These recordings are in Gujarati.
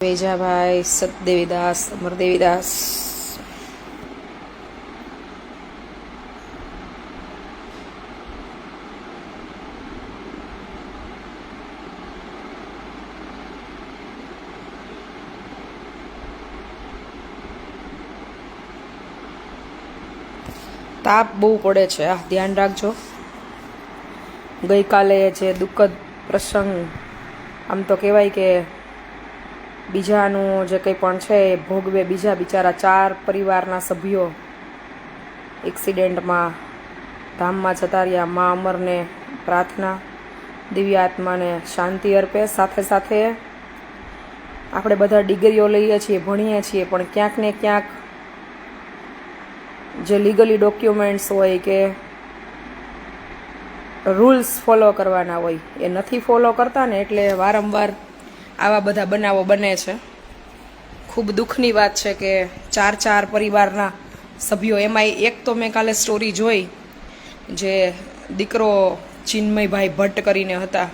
વેજાભાઈ સતદેવીદાસ, અમરદેવીદાસ. તાપ બહુ પડે છે, આ ધ્યાન રાખજો. ગઈકાલે જે દુઃખદ પ્રસંગ, આમ તો કહેવાય કે બીજાનું જે કંઈ પણ છે, એ ભોગવે બીજા બિચારા ચાર પરિવારના સભ્યો એક્સિડેન્ટમાં ધામમાં જતા રહ્યા. મા અમરને પ્રાર્થના, દિવ્ય આત્માને શાંતિ અર્પે. સાથે સાથે આપણે બધા ડિગ્રીઓ લઈએ છીએ, ભણીએ છીએ, પણ ક્યાંક ને ક્યાંક જે લીગલી ડોક્યુમેન્ટ્સ હોય કે રૂલ્સ ફોલો કરવાના હોય, એ નથી ફોલો કરતા ને એટલે વારંવાર આવા બધા બનાવો બને છે. ખૂબ દુઃખની વાત છે કે ચાર ચાર પરિવારના સભ્યો, એમાંય એક તો મેં કાલે સ્ટોરી જોઈ, જે દીકરો ચિન્મયભાઈ ભટ્ટ કરીને હતા.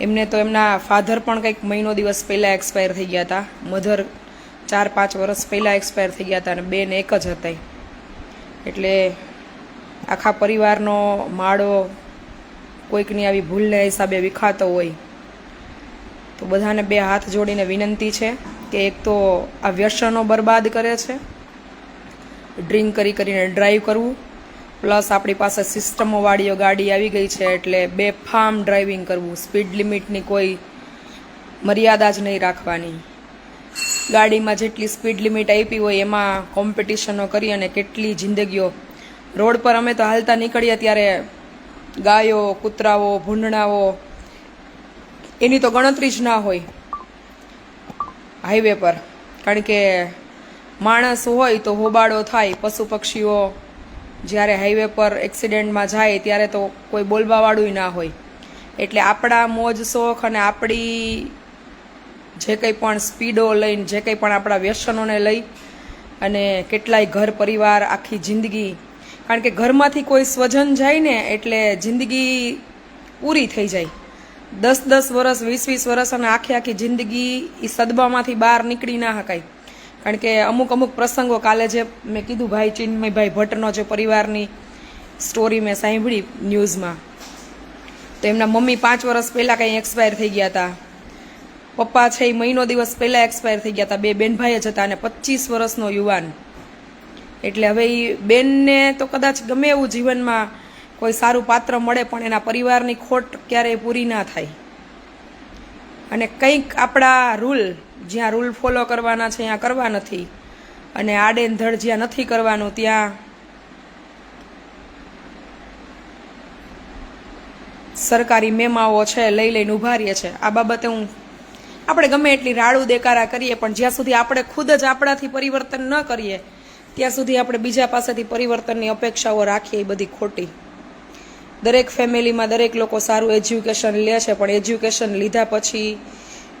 એમને તો એમના ફાધર પણ કંઈક મહિનો દિવસ પહેલાં એક્સપાયર થઈ ગયા હતા. મધર ચાર પાંચ વર્ષ પહેલાં એક્સપાયર થઈ ગયા હતા અને બેન એક જ હતા એટલે આખા પરિવારનો માળો કોઈકની આવી ભૂલને હિસાબે વિખાતો હોય. તો બધાને બે હાથ જોડીને વિનંતી છે કે એક તો આ વ્યસનો બરબાદ કરે છે, ડ્રિંક કરી કરીને ડ્રાઈવ કરવું, પ્લસ આપણી પાસે સિસ્ટમોવાળીઓ ગાડી આવી ગઈ છે એટલે બે ફાર્મ ડ્રાઇવિંગ કરવું, સ્પીડ લિમિટની કોઈ મર્યાદા જ નહીં રાખવાની. ગાડીમાં જેટલી સ્પીડ લિમિટ આપી હોય એમાં કોમ્પિટિશનો કરી અને કેટલી જિંદગીઓ. રોડ પર અમે તો હાલતા નીકળીએ ત્યારે ગાયો, કૂતરાઓ, ભૂંડણાઓ એની તો ગણતરી જ ના હોય. હાઈવે પર. કારણ કે માણસ હોય તો હોબાળો થાય, પશુ પક્ષીઓ જ્યારે હાઈવે પર એક્સિડન્ટમાં જાય ત્યારે તો કોઈ બોલવાવાળું ના હોય. એટલે આપણા મોજ, શોખ અને આપણી જે કંઈ પણ સ્પીડો લઈને, જે કંઈ પણ આપણા વ્યસનોને લઈ અને કેટલાય ઘર પરિવાર આખી જિંદગી, કારણ કે ઘરમાંથી કોઈ સ્વજન જાય ને એટલે જિંદગી પૂરી થઈ જાય. દસ દસ વર્ષ વીસ વીસ વર્ષ અને આખી આખી જિંદગી એ સદબામાંથી બહાર નીકળી ના શકાય કારણ કે અમુક અમુક પ્રસંગો કાલે જે મેં કીધું, ભાઈ ચિન્મયભાઈ ભટ્ટનો જે પરિવારની સ્ટોરી મેં સાંભળી ન્યૂઝમાં. તો એમના મમ્મી પાંચ વર્ષ પહેલાં કંઈ એક્સપાયર થઈ ગયા હતા પપ્પા છે એ મહિનો દિવસ પહેલાં એક્સપાયર થઈ ગયા હતા બે બેન ભાઈ જ હતા અને પચીસ વર્ષનો યુવાન. એટલે હવે એ બેનને તો કદાચ ગમે એવું જીવનમાં કોઈ સારું પાત્ર મળે પણ એના પરિવારની ખોટ ક્યારેય પૂરી ના થાય. અને કંઈક આપણા રૂલ જ્યાં રૂલ ફોલો કરવાના છે, ત્યાં કરવા નથી. અને આડેન ધડ જ્યાં નથી કરવાનું, ત્યાં સરકારી મેમાઓ છે, લઈ લઈને ઊભા રહીએ છે. આ બાબતે હું આપણે ગમે એટલી રાડું દેકારા કરીએ, પણ જ્યાં સુધી આપણે ખુદ જ આપણાથી પરિવર્તન ન કરીએ, ત્યાં સુધી આપણે બીજા પાસેથી પરિવર્તનની અપેક્ષાઓ રાખીએ એ બધી ખોટી. દરેક ફેમિલીમાં દરેક લોકો સારું એજ્યુકેશન લે છે, પણ એજ્યુકેશન લીધા પછી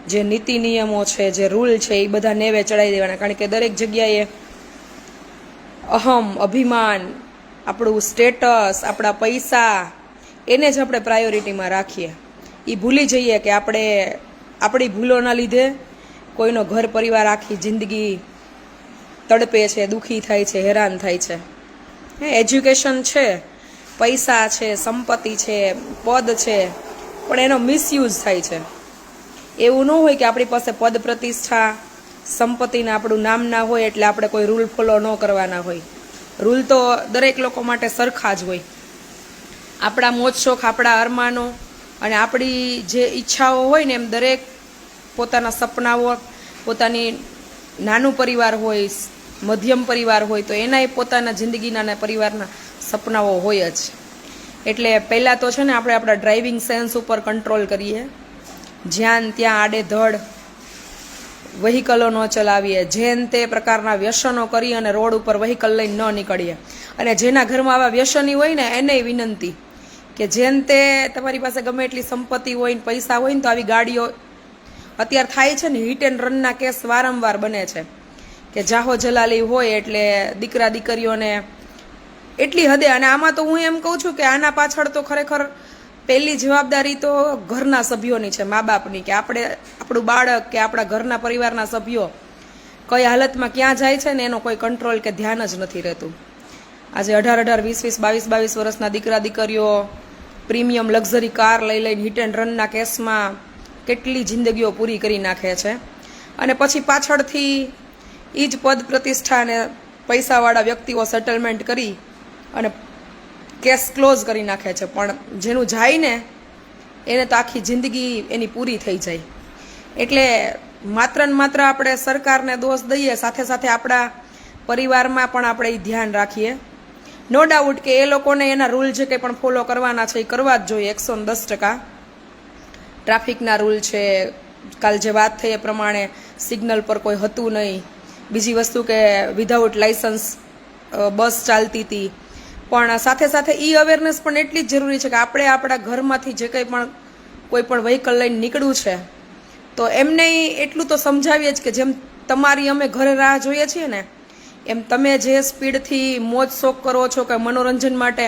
જે નીતિ નિયમો છે, જે રૂલ છે, એ બધા નેવે ચડાવી દેવાના. કારણ કે દરેક જગ્યાએ અહમ, અભિમાન, આપણું સ્ટેટસ, આપણા પૈસા, એને જ આપણે પ્રાયોરિટીમાં રાખીએ. એ ભૂલી જઈએ કે આપણે, આપણી ભૂલોના લીધે કોઈનો ઘર પરિવાર આખી જિંદગી તડપે છે, દુઃખી થાય છે, હેરાન થાય છે. એજ્યુકેશન છે. પૈસા છે, સંપત્તિ છે, પદ છે, પણ એનો મિસયુઝ થાય છે. એવું ન હોય કે આપણી પાસે પદ પ્રતિષ્ઠા, સંપત્તિને આપણું નામ ના હોય એટલે આપણે કોઈ રૂલ ફોલો ન કરવાના હોય. રૂલ તો દરેક લોકો માટે સરખા જ હોય. આપણા મોજ શોખ, આપણા અરમાનો અને આપણી જે ઈચ્છાઓ હોય ને એમ દરેક પોતાના સપનાઓ, પોતાની નાનું પરિવાર હોય, મધ્યમ પરિવાર હોય, તો એનાય પોતાના જિંદગીના પરિવારના સપનાઓ હોય જ. એટલે પહેલાં તો છે ને આપણે આપણા ડ્રાઇવિંગ સેન્સ ઉપર કંટ્રોલ કરીએ. જ્યાં ત્યાં આડે ધડ વ્હીકલો ન ચલાવીએ જેન તે પ્રકારના વ્યસનો કરી અને રોડ ઉપર વ્હીકલ લઈને ન નીકળીએ. અને જેના ઘરમાં આવા વ્યસની હોય ને, એને વિનંતી કે જેન તે તમારી પાસે ગમે એટલી સંપત્તિ હોય ને પૈસા હોય ને તો આવી ગાડીઓ અત્યારે થાય છે ને હિટ એન્ડ રનના કેસ વારંવાર બને છે. કે જાહો જલાલી હોય એટલે દીકરા દીકરીઓને એટલી હદે અને આમાં તો હું એમ કહું છું કે આના પાછળ તો ખરેખર પહેલી જવાબદારી તો ઘરના સભ્યોની છે મા બાપની કે આપણે, આપણું બાળક કે આપણા ઘરના પરિવારના સભ્યો કઈ હાલતમાં ક્યાં જાય છે ને એનો કોઈ કંટ્રોલ કે ધ્યાન જ નથી રહેતું. આજે અઢાર અઢાર, વીસ વીસ, બાવીસ બાવીસ વર્ષના દીકરા, દીકરીઓ પ્રીમિયમ લક્ઝરી કાર લઈ લઈને હિટ એન્ડ રનના કેસમાં કેટલી જિંદગીઓ પૂરી કરી નાખે છે. અને પછી પાછળથી એ જ પદ પ્રતિષ્ઠા અને પૈસાવાળા વ્યક્તિઓ સેટલમેન્ટ કરી અને કેસ ક્લોઝ કરી નાખે છે. પણ જેનું જાય ને એને તો આખી જિંદગી એની પૂરી થઈ જાય. એટલે માત્ર ને માત્ર આપણે સરકારને દોષ દઈએ, સાથે સાથે આપણા પરિવારમાં પણ આપણે એ ધ્યાન રાખીએ. નો ડાઉટ કે એ લોકોને એના રૂલ જે કંઈ પણ ફોલો કરવાના છે એ કરવા જ જોઈએ, એકસો દસ ટકા. ટ્રાફિકના રૂલ છે. કાલ જે વાત થઈ એ પ્રમાણે સિગ્નલ પર કોઈ હતું નહીં. બીજી વસ્તુ કે વિધાઉટ લાઇસન્સ બસ ચાલતી હતી પણ સાથે સાથે ઈ અવેરનેસ પણ એટલી જ જરૂરી છે કે આપણે આપણા ઘરમાંથી જે કંઈ પણ, કોઈ પણ વ્હીકલ લઈને નીકળવું છે, તો એમને એટલું તો સમજાવીએ જ કે જેમ તમારી અમે ઘરે રાહ જોઈએ છીએ ને, એમ તમે જે સ્પીડથી મોજ શોખ કરો છો કે મનોરંજન માટે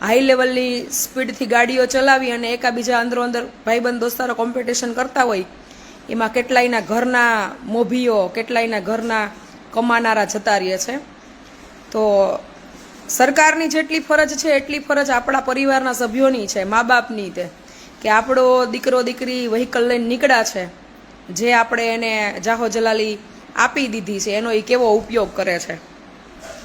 હાઈ લેવલની સ્પીડથી ગાડીઓ ચલાવી અને એકાબીજા અંદરો અંદર ભાઈબંધ દોસ્તારો કોમ્પિટિશન કરતા હોય, એમાં કેટલાયના ઘરના મોભીઓ, કેટલાયના ઘરના કમાનારા જતા રહે છે. તો સરકારની જેટલી ફરજ છે, એટલી ફરજ આપણા પરિવારના સભ્યોની છે મા બાપની તે. કે આપણો દીકરો, દીકરી વ્હીકલ લઈને નીકળ્યા છે, જે આપણે એને જાહો જલાલી આપી દીધી છે, એનો એ કેવો ઉપયોગ કરે છે?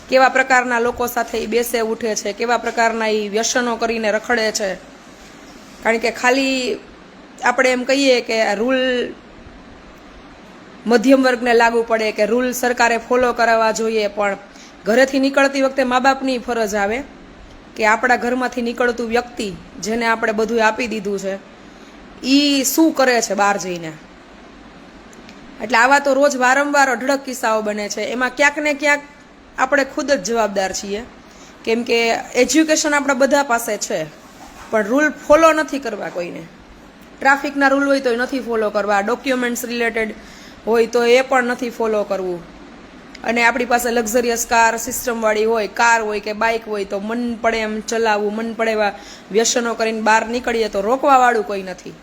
કેવા પ્રકારના લોકો સાથે એ બેસે, ઉઠે છે, કેવા પ્રકારના એ વ્યસનો કરીને રખડે છે? કારણ કે ખાલી આપણે એમ કહીએ કે રૂલ મધ્યમ વર્ગને લાગુ પડે કે રૂલ સરકારે ફોલો કરાવવા જોઈએ, પણ ઘરેથી નીકળતી વખતે મા બાપની ફરજ આવે કે આપણા ઘરમાંથી નીકળતું વ્યક્તિ જેને આપણે બધું આપી દીધું છે એ શું કરે છે બહાર જઈને? એટલે આવા તો રોજ વારંવાર અઢળક કિસ્સાઓ બને છે. એમાં ક્યાંક ને ક્યાંક આપણે ખુદ જ જવાબદાર છીએ. કેમ કે એજ્યુકેશન આપણા બધા પાસે છે, પણ રૂલ ફોલો નથી કરવા કોઈને. ટ્રાફિકના રૂલ હોય તો એ નથી ફોલો કરવા. ડોક્યુમેન્ટ્સ રિલેટેડ હોય તો એ પણ નથી ફોલો કરવું. અને આપણી પાસે લક્ઝરિયસ કાર સિસ્ટમવાળી હોય, કાર હોય કે બાઇક હોય તો મન પડે એમ ચલાવવું, મન પડે એવા વ્યસનો કરીને બહાર નીકળીએ તો રોકવાવાળું કોઈ નથી.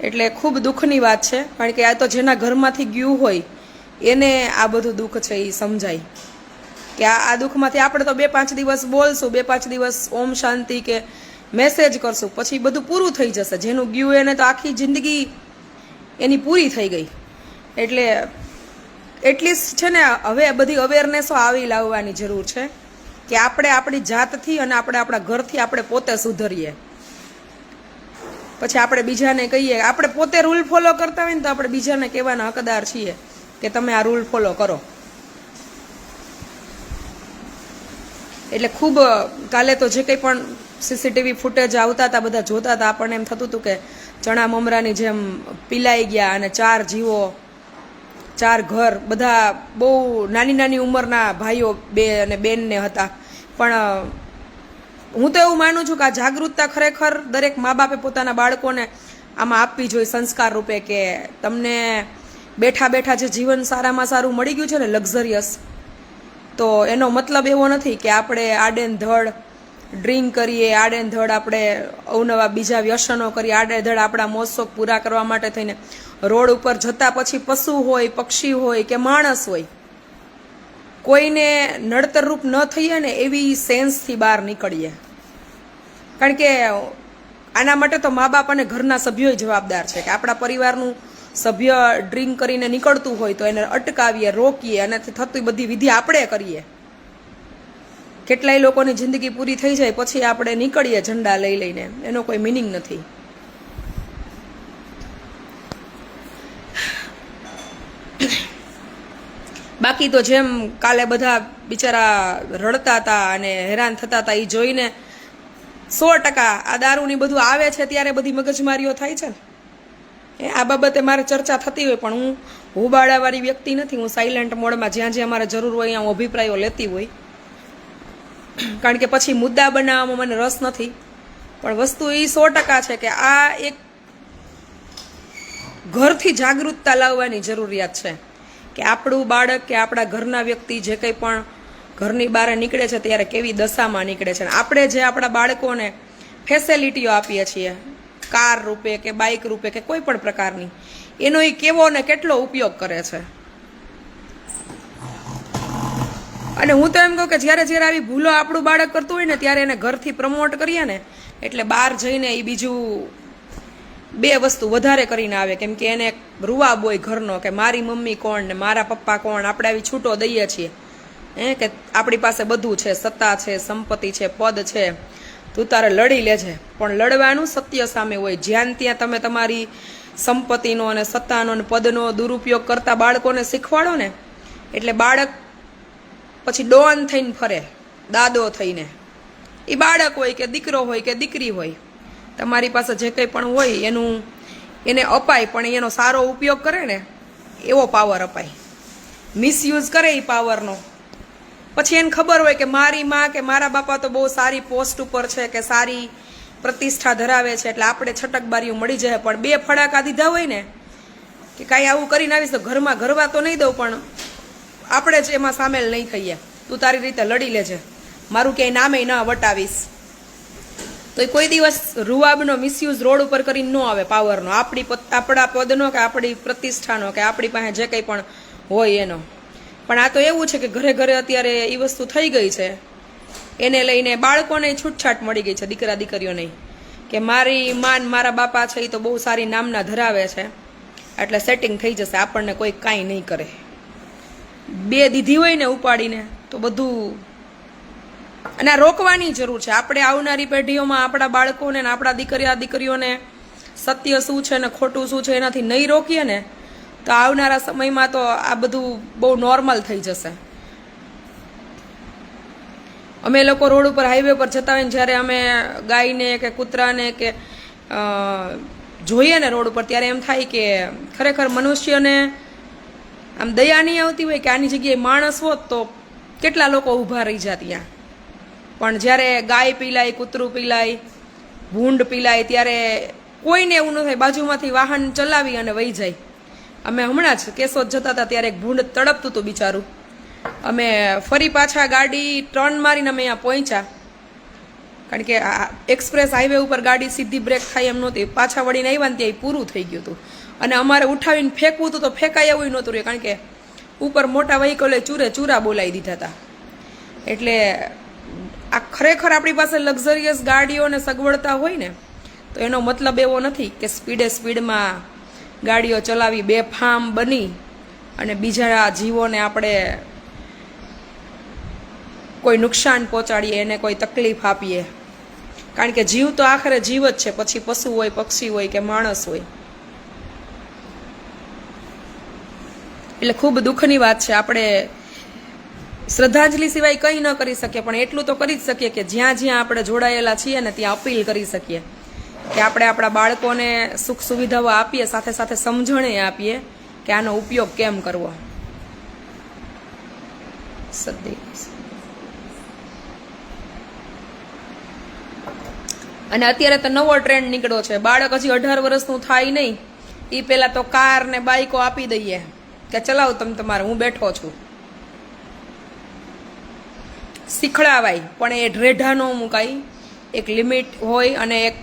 એટલે ખૂબ દુઃખની વાત છે, કારણ કે આ તો જેના ઘરમાંથી ગયું હોય, એને આ બધું દુઃખ છે એ સમજાય. કે આ આ દુઃખમાંથી આપણે તો બે પાંચ દિવસ બોલશું, બે પાંચ દિવસ ઓમ શાંતિ કે મેસેજ કરશું, પછી બધું પૂરું થઈ જશે. જેનું ગયું એને તો આખી જિંદગી એની પૂરી થઈ ગઈ. એટલે એટલીસ્ટ છે ને, હવે બધી અવેરનેસો આવી લાવવાની જરૂર છે કે આપણે આપણી જાતથી અને આપણે આપણા ઘરથી આપણે પોતે સુધરીએ. પછી આપણે બીજાને કહીએ, આપણે પોતે રૂલ ફોલો કરતા હોય ને તો આપણે બીજાને કહેવાના હકદાર છીએ કે તમે આ રૂલ ફોલો કરો. એટલે ખૂબ, કાલે તો જે કંઈ પણ સીસીટીવી ફૂટેજ આવતા હતા, બધા જોતા હતા. આપણને એમ થતું હતું કે ચણા મમરાની જેમ પીલાઈ ગયા અને ચાર જીવો ચાર ઘર, બધા બહુ નાની નાની ઉંમરના ભાઈઓ બે અને બેનને હતા. પણ હું તો એવું માનું છું કે આ જાગૃતતા ખરેખર દરેક મા બાપે પોતાના બાળકોને આમાં આપવી જોઈએ સંસ્કાર રૂપે કે તમને બેઠા બેઠા જે જીવન સારામાં સારું મળી ગયું છે ને લક્ઝરિયસ, તો એનો મતલબ એવો નથી કે આપણે આડેન ધડ ડ્રિંક કરીએ, આડેન ધડ આપણે અવનવા બીજા વ્યસનો કરીએ આડે ધડ આપણા મોજશોખ પૂરા કરવા માટે થઈને રોડ ઉપર જતા પછી પશુ હોય, પક્ષી હોય કે માણસ હોય, કોઈને નડતરરૂપ ન થઈએ ને એવી સેન્સથી બહાર નીકળીએ. કારણ કે આના માટે તો મા બાપ અને ઘરના સભ્યોય જવાબદાર છે કે આપણા પરિવારનું સભ્ય ડ્રિંક કરીને નીકળતું હોય તો એને અટકાવીએ, રોકીએ અને થતી બધી વિધિ આપણે કરીએ. કેટલાય લોકોની જિંદગી પૂરી થઈ જાય, પછી આપણે નીકળીએ ઝંડા લઈ લઈને. એનો કોઈ મિનિંગ નથી. બાકી તો જેમ કાલે બધા બિચારા રડતા હતા અને હેરાન થતા હતા એ જોઈને સો ટકા આ દારૂની બધું આવે છે ત્યારે બધી મગજમારીઓ થાય છે ને. એ આ બાબતે મારે ચર્ચા થતી હોય, પણ હું હોબાળાવાળી વ્યક્તિ નથી. હું સાયલેન્ટ મોડમાં જ્યાં જ્યાં મારે જરૂર હોય ત્યાં હું અભિપ્રાયો લેતી હોય. કારણ કે પછી મુદ્દા બનાવવામાં મને રસ નથી. પણ વસ્તુ એ સો ટકા છે કે આ એક ઘરથી જાગૃતતા લાવવાની જરૂરિયાત છે. કે આપણું બાળક કે આપણા ઘરના વ્યક્તિ જે કંઈ પણ ઘરની બહાર નીકળે છે ત્યારે કેવી દશામાં નીકળે છે. અને આપણે જે આપણા બાળકોને ફેસિલિટીઓ આપીએ છીએ, કાર રૂપે કે બાઇક રૂપે કે કોઈ પણ પ્રકારની, એનો એ કેવો ને કેટલો ઉપયોગ કરે છે. અને હું તો એમ કહું કે જ્યારે જ્યારે આવી ભૂલો આપણું બાળક કરતું હોય ને ત્યારે એને ઘરથી પ્રમોટ કરીએ ને, એટલે બહાર જઈને એ બીજું બે વસ્તુ વધારે કરીને આવે, કેમ કે એને રૂવાબ હોય ઘરનો કે મારી મમ્મી કોણ ને મારા પપ્પા કોણ, આપણે આવી છૂટો દઈએ છીએ. હે, કે આપણી પાસે બધું છે, સત્તા છે, સંપત્તિ છે, પદ છે. તું તારે લડી લેજે. પણ લડવાનું સત્ય સામે હોય. જ્યાં ત્યાં તમે તમારી સંપત્તિનો અને સત્તાનો અને પદનો દુરુપયોગ કરતા બાળકોને શીખવાડો ને, એટલે બાળક પછી ડોન થઈને ફરે, દાદો થઈને. એ બાળક હોય કે દીકરો હોય કે દીકરી હોય. તમારી પાસે જે કંઈ પણ હોય એનું, એને અપાય, પણ એનો સારો ઉપયોગ કરે ને, એવો પાવર અપાય. મિસયુઝ કરે એ પાવરનો પછી એને ખબર હોય કે મારી માં કે મારા બાપા તો બહુ સારી પોસ્ટ ઉપર છે કે સારી પ્રતિષ્ઠા ધરાવે છે, એટલે આપણે છટકબારીઓ મળી જાય. પણ બે ફડાકા દીધા હોય ને, કે કાંઈ આવું કરીને આવીશ તો ઘરમાં ઘરવા તો નહીં દઉં, પણ આપણે જ એમાં સામેલ નહીં થઈએ. તું તારી રીતે લડી લેજે. મારું ક્યાંય નામે ન વટાવીશ. તો એ કોઈ દિવસ રૂવાબનો મિસયુઝ રોડ ઉપર કરીને ન આવે પાવરનો આપણી આપણા પદનો કે આપણી પ્રતિષ્ઠાનો કે આપણી પાસે જે કંઈ પણ હોય એનો. પણ આ તો એવું છે કે ઘરે ઘરે અત્યારે એ વસ્તુ થઈ ગઈ છે. એને લઈને બાળકોને છૂટછાટ મળી ગઈ છે, દીકરા દીકરીઓને. કે મારી માન મારા બાપા છે એ તો બહુ સારી નામના ધરાવે છે. એટલે સેટિંગ થઈ જશે, આપણને કોઈ કાંઈ નહીં કરે. બે દીધી હોય ને ઉપાડીને, તો બધું અને આ રોકવાની જરૂર છે. આપણે આવનારી પેઢીઓમાં આપણા બાળકોને ને આપણા દીકરીયા દીકરીઓને સત્ય શું છે ને ખોટું શું છે એનાથી નહીં રોકીએ ને, તો આવનારા સમયમાં તો આ બધું બહુ નોર્મલ થઈ જશે. અમે લોકો રોડ ઉપર હાઈવે પર જતા હોય ને જ્યારે અમે ગાયને કે કૂતરાને કે જોઈએ ને રોડ ઉપર, ત્યારે એમ થાય કે ખરેખર મનુષ્યને આમ દયા નહીં આવતી હોય કે આની જગ્યાએ માણસ હોત તો કેટલા લોકો ઊભા રહી જાય ત્યાં. પણ જ્યારે ગાય પીલાય, કૂતરું પીલાય, ભૂંડ પીલાય, ત્યારે કોઈને એવું ન થાય, બાજુમાંથી વાહન ચલાવી અને વહી જાય. અમે હમણાં જ કેશોદ જતા હતા, ત્યારે ભૂંડ તડપતું હતું બિચારું. અમે ફરી પાછા ગાડી ટર્ન મારીને અમે અહીંયા પહોંચ્યા. કારણ કે આ એક્સપ્રેસ હાઈવે ઉપર ગાડી સીધી બ્રેક થાય એમ નહોતી. પાછા વળીને આવ્યા ને ત્યાં પૂરું થઈ ગયું હતું. અને અમારે ઉઠાવીને ફેંકવું હતું તો ફેંકાય એવું નહોતું રહ્યું, કારણ કે ઉપર મોટા વ્હીકલે ચૂરે ચૂરા બોલાવી દીધા હતા. એટલે આ ખરેખર આપણી પાસે લક્ઝરિયસ ગાડીઓ અને સગવડતા હોય ને, તો એનો મતલબ એવો નથી કે સ્પીડે સ્પીડમાં ગાડીઓ ચલાવી બેફામ બની અને બીજા જીવોને આપણે કોઈ નુકસાન પહોંચાડીએ, એને કોઈ તકલીફ આપીએ. કારણ કે જીવ તો આખરે જીવ જ છે, પછી પશુ હોય, પક્ષી હોય કે માણસ હોય. એટલે ખૂબ દુઃખની વાત છે, આપણે શ્રદ્ધાંજલિ સિવાય કંઈ ન કરી શકીએ, પણ એટલું તો કરી જ શકીએ કે જ્યાં જ્યાં આપણે જોડાયેલા છીએ ને ત્યાં અપીલ કરી શકીએ. કે આપણે આપણા બાળકોને સુખ સુવિધાઓ આપીએ, સાથે સાથે સમજણે આપીએ કે આનો ઉપયોગ કેમ કરવો. અને અત્યારે તો નવો ટ્રેન્ડ નીકળ્યો છે. બાળક હજી અઢાર વર્ષનું થાય નહીં. એ પહેલાં તો કાર ને બાઈકો આપી દઈએ. કે ચલાવ તમે તમારે, હું બેઠો છું. શીખડાવાય. પણ એ ઢેઢા ન મુકાય. એક લિમિટ હોય અને એક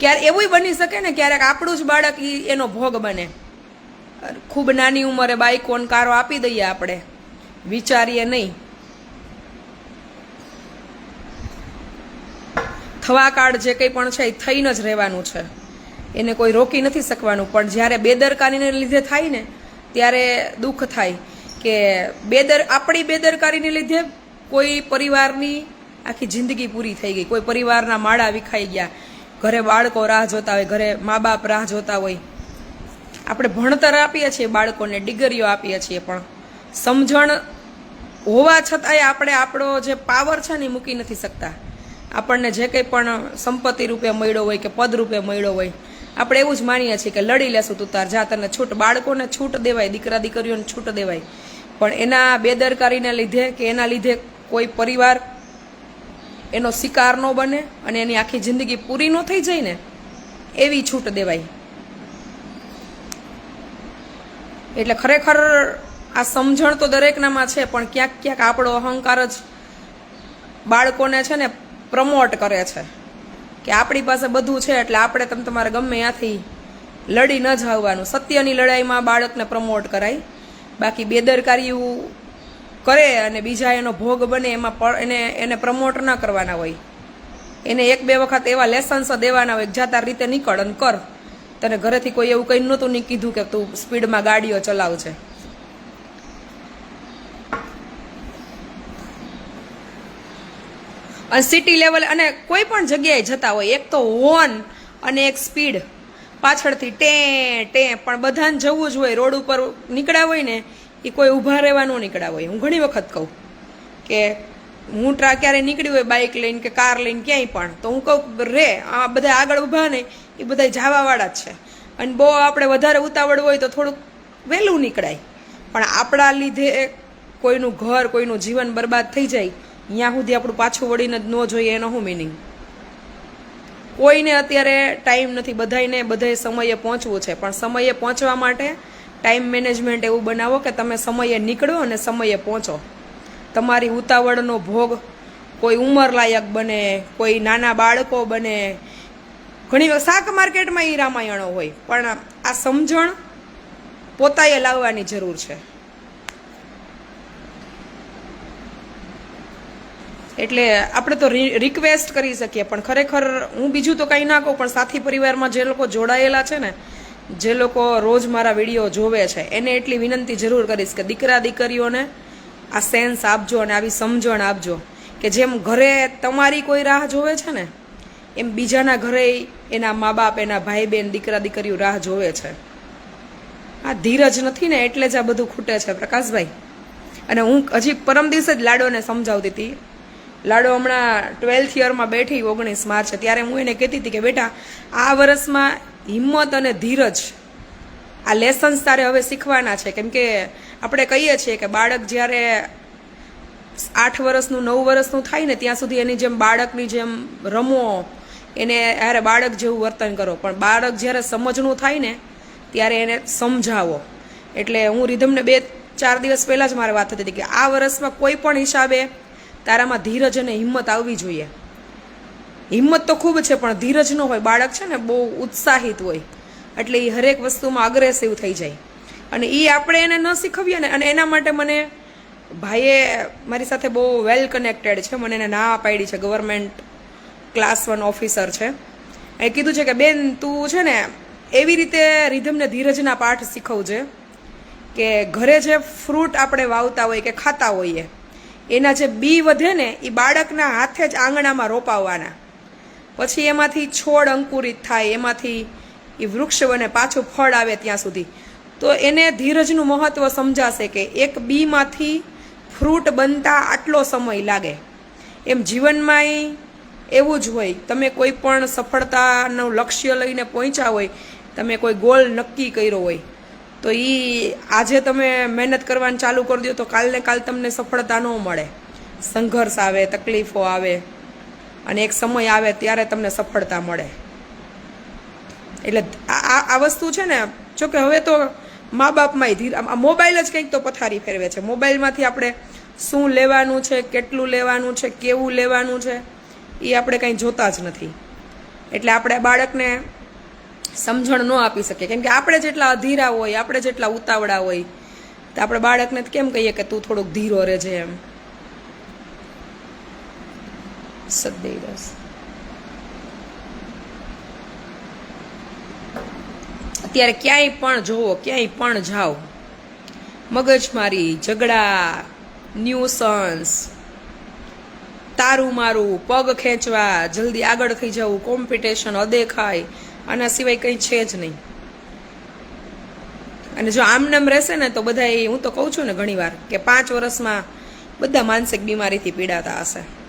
ક્યારે એવું બની શકે ને, ક્યારેક આપણું જ બાળક એનો ભોગ બને. ખૂબ નાની ઉંમરે બાઈક ઓન કારો આપી દઈએ આપણે. વિચારીએ નહીં. થવા કાળ જે કંઈ પણ છે એ થઈને જ રહેવાનું છે. એને કોઈ રોકી નથી શકવાનું. પણ જ્યારે બેદરકારીને લીધે થાય ને, ત્યારે દુઃખ થાય કે બેદર, આપણી બેદરકારીને લીધે કોઈ પરિવારની આખી જિંદગી પૂરી થઈ ગઈ. કોઈ પરિવારના માળા વિખાઈ ગયા. ઘરે બાળકો રાહ જોતા હોય, ઘરે મા બાપ રાહ જોતા હોય. આપણે ભણતર આપીએ છીએ, બાળકોને ડિગ્રીઓ આપીએ છીએ, પણ સમજણ હોવા છતાંય આપણે આપણો જે પાવર છે ને એ મૂકી નથી શકતા. આપણને જે કંઈ પણ સંપત્તિ રૂપે મળ્યો હોય કે પદ રૂપે મળ્યો હોય, આપણે એવું જ માનીએ છીએ કે લડી લેશું તું તાર જા તને છૂટ. બાળકોને છૂટ દેવાય દીકરા દીકરીઓને છૂટ દેવાય. પણ એના બેદરકારીને લીધે કે એના લીધે કોઈ પરિવાર એનો શિકાર ન બને અને એની આખી જિંદગી પૂરી ન થઈ જાય ને, એવી છૂટ દેવાય. એટલે ખરેખર આ સમજણ તો દરેકનામાં છે, પણ ક્યાંક ક્યાંક આપણો અહંકાર જ બાળકોને છે ને પ્રમોટ કરે છે. કે આપણી પાસે બધું છે, એટલે આપણે તમે તમારે ગમે ત્યાંથી લડી ન જવાનું સત્યની લડાઈમાં બાળકને પ્રમોટ કરાય. બાકી બેદરકારી કરે અને બીજા એનો ભોગ બને, એમાં પણ એને એને પ્રમોટ ન કરવાના હોય. એને એક બે વખત એવા લેસન્સ દેવાના હોય જાતા રીતે નીકળ અને કર. તને ઘરેથી કોઈ એવું કંઈ નહોતું નહીં કીધું કે તું સ્પીડમાં ગાડીઓ ચલાવજે. અને સિટી લેવલ અને કોઈ પણ જગ્યાએ જતા હોય, એક તો હોર્ન અને એક સ્પીડ પાછળથી ટે ટે, પણ બધાને જવું જ હોય. રોડ ઉપર નીકળ્યા હોય ને એ કોઈ ઊભા રહેવા ન નીકળ્યા હોય. હું ઘણી વખત કહું કે હું ટ્રા ક્યારે નીકળી હોય બાઇક લઈને કે કાર લઈને ક્યાંય પણ, તો હું કહું રે, આ બધા આગળ ઊભા ને, એ બધા જવાવાળા જ છે. અને બહુ આપણે વધારે ઉતાવળ હોય તો થોડુંક વહેલું નીકળાય. પણ આપણા લીધે કોઈનું ઘર, કોઈનું જીવન બરબાદ થઈ જાય ત્યાં સુધી આપણું પાછું વળીને જ ન જોઈએ એનો શું મિનિંગ કોઈને અત્યારે ટાઈમ નથી. બધાને બધાએ સમયે પહોંચવું છે. પણ સમયે પહોંચવા માટે ટાઈમ મેનેજમેન્ટ એવું બનાવો કે તમે સમયે નીકળો અને સમયે પહોંચો. તમારી ઉતાવળનો ભોગ કોઈ ઉંમરલાયક બને, કોઈ નાના બાળકો બને. ઘણી શાક માર્કેટમાં એ રામાયણો હોય, પણ આ સમજણ પોતાએ લાવવાની જરૂર છે. એટલે આપણે તો રિક્વેસ્ટ કરી શકીએ, પણ ખરેખર હું બીજું તો કંઈ ના કહું, પણ સાથી પરિવારમાં જે લોકો જોડાયેલા છે ને જે લોકો રોજ મારા વીડિયો જોવે છે, એને એટલી વિનંતી જરૂર કરીશ કે દીકરા દીકરીઓને આ સેન્સ આપજો અને આવી સમજણ આપજો કે જેમ ઘરે તમારી કોઈ રાહ જોવે છે ને, એમ બીજાના ઘરે એના મા બાપ, એના ભાઈ બહેન દીકરા દીકરીઓ રાહ જોવે છે. આ ધીરજ નથી ને એટલે જ આ બધું ખૂટે છે, પ્રકાશભાઈ. અને હું હજી પરમ દિવસે જ લાડોને સમજાવતી હતી. લાડો હમણાં ટ્વેલ્થ યરમાં બેઠી ઓગણીસ માર્ચ, ત્યારે હું એને કહેતી હતી કે બેટા, આ વર્ષમાં હિંમત અને ધીરજ. આ લેસન્સ તારે હવે શીખવાના છે. કેમ કે આપણે કહીએ છીએ કે બાળક જ્યારે આઠ વર્ષનું, નવ વર્ષનું થાય ને ત્યાં સુધી એની જેમ બાળકની જેમ રમો, એને યારે બાળક જેવું વર્તન કરો. પણ બાળક જ્યારે સમજણું થાય ને, ત્યારે એને સમજાવો. એટલે હું રિધમને બે, ચાર દિવસ પહેલાં જ મારે વાત થતી હતી કે આ વર્ષમાં કોઈ પણ હિસાબે તારામાં ધીરજ અને હિંમત આવવી જોઈએ. હિંમત તો ખૂબ છે, પણ ધીરજ ન હોય. બાળક છે ને, બહુ ઉત્સાહિત હોય. એટલે એ હરેક વસ્તુમાં અગ્રેસિવ થઈ જાય. અને એ આપણે એને ન શીખવીએ ને, અને એના માટે મને ભાઈએ મારી સાથે બહુ વેલ કનેક્ટેડ છે. મને એને ના પાડી છે. ગવર્મેન્ટ ક્લાસ વન ઓફિસર છે. એ કીધું છે કે, બેન, તું છે ને, એવી રીતે રિધમને ધીરજના પાઠ શીખવજે કે ઘરે જે ફ્રૂટ આપણે વાવતા હોય કે ખાતા હોઈએ, એના જે બી વધે ને એ બાળકના હાથે જ આંગણામાં રોપાવવાના પછી એમાંથી છોડ અંકુરિત થાય, એમાંથી એ વૃક્ષ બને, પાછું ફળ આવે ત્યાં સુધી. તો એને ધીરજનું મહત્ત્વ સમજાશે કે એક બીમાંથી ફ્રૂટ બનતા આટલો સમય લાગે. એમ જીવનમાં એવું જ હોય. તમે કોઈ પણ સફળતાનું લક્ષ્ય લઈને પહોંચ્યા હોય, તમે કોઈ ગોલ નક્કી કર્યો હોય, તો એ આજે તમે મહેનત કરવાનું ચાલુ કરી દો તો કાલને કાલ તમને સફળતા ન મળે. સંઘર્ષ આવે, તકલીફો આવે. અને એક સમય આવે ત્યારે તમને સફળતા મળે. એટલે આ આ- વસ્તુ છે ને જો કે હવે તો મા બાપમાંય ધીર મોબાઈલ જ કંઈક તો પથારી ફેરવે છે. મોબાઈલમાંથી આપણે શું લેવાનું છે, કેટલું લેવાનું છે, કેવું લેવાનું છે, એ આપણે કંઈ જોતા જ નથી. એટલે આપણે બાળકને સમજણ ન આપી શકીએ. કેમ કે આપણે જેટલા અધીરા હોય, આપણે જેટલા ઉતાવળા હોય, તો આપણે બાળકને કેમ કહીએ કે તું થોડોક ધીરો રહેજે એમ. સદૈવસ અત્યારે ક્યાંય પણ જોવો, ક્યાંય પણ જાઓ મગજમારી ઝઘડા ન્યુસન્સ તારું મારું પગ ખેંચવા, જલ્દી આગળ થઈ જવું કોમ્પિટિશન અદેખાય, આના સિવાય કંઈ છે જ નહીં. અને જો આમનામ રહેશે ને, તો બધા હું તો કહું છું ને ઘણીવાર, કે પાંચ વર્ષમાં બધા માનસિક બીમારીથી પીડાતા હશે.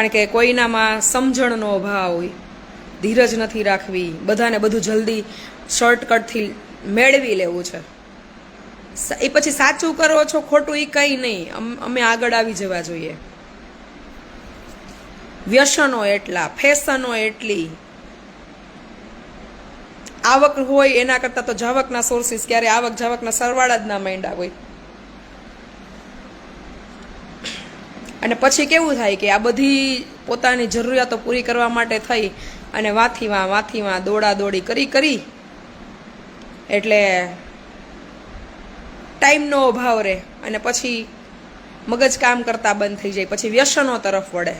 કારણ કે કોઈનામાં સમજણનો અભાવ હોય, ધીરજ નથી રાખવી, બધાને બધું જલ્દી શોર્ટકટથી મેળવી લેવું છે. એ પછી સાચું કરો છો, ખોટું એ કંઈ નહીં. અમે આગળ આવી જવા જોઈએ. વ્યસનો એટલા, ફેશનો એટલી. આવક હોય એના કરતાં તો જાવકના સોર્સિસ ક્યારે આવક જાવકના સરવાળા જ ના માંડ્યા હોય. અને પછી કેવું થાય કે આ બધી પોતાની જરૂરિયાતો પૂરી કરવા માટે થઈ અને વાથીમાં વાથીમાં દોડા દોડી કરી કરી એટલે ટાઈમનો અભાવ રહે અને પછી મગજ કામ કરતા બંધ થઈ જાય, પછી વ્યસનો તરફ વળે.